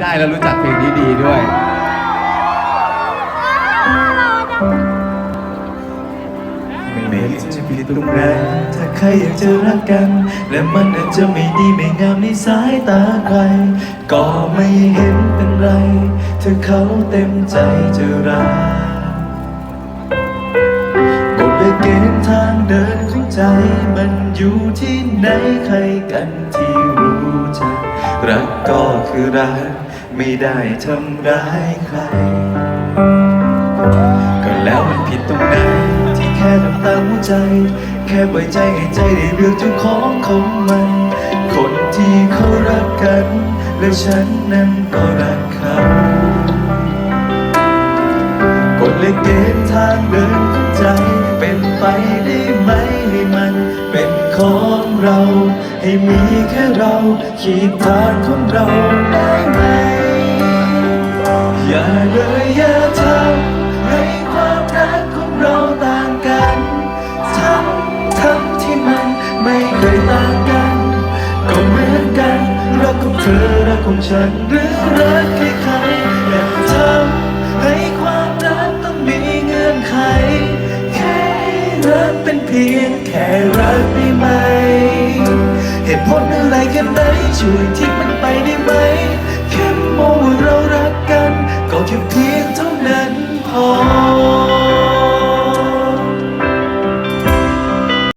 ได้แล้วรู้จักเพลงนี้ดีด้วย ไม่เห็นจะผิดตรงไหนถ้าใครอยากจะรักกัน และมันอาจจะไม่ดีไม่งามในสายตาใคร ก็ไม่เห็นเป็นไร ถ้าเขาเต็มใจจะรักกฎและเกณฑ์ทางเดินของใจ มันอยู่ที่ไหนใครกันที่รู้จักรักก็คือรัก ไม่ได้ทำร้ายใคร ก็แล้วมันผิดตรงไหนที่แค่ทำตามหัวใจ แค่ปล่อยใจให้ใจได้เลือกเจ้าของของมัน คนที่เขารักกัน แล้วฉันนั้นก็รักเขากฎและเกณฑ์ทางเดินของใจ เป็นไปได้ไหมให้มันเป็นของเรา ให้มีแค่เราขีดทางของเรา เธอรักของฉันหรือรักใครใครอย่าทำให้ความรักต้องมีเงื่อนไข แค่รักเป็นเพียงแค่รักได้ไหม เหตุผลอะไรกันไหนช่วยทิ้งมันไปได้ไหม แค่มองว่าเรารักกัน ก็แค่เพียงเท่านั้นพอ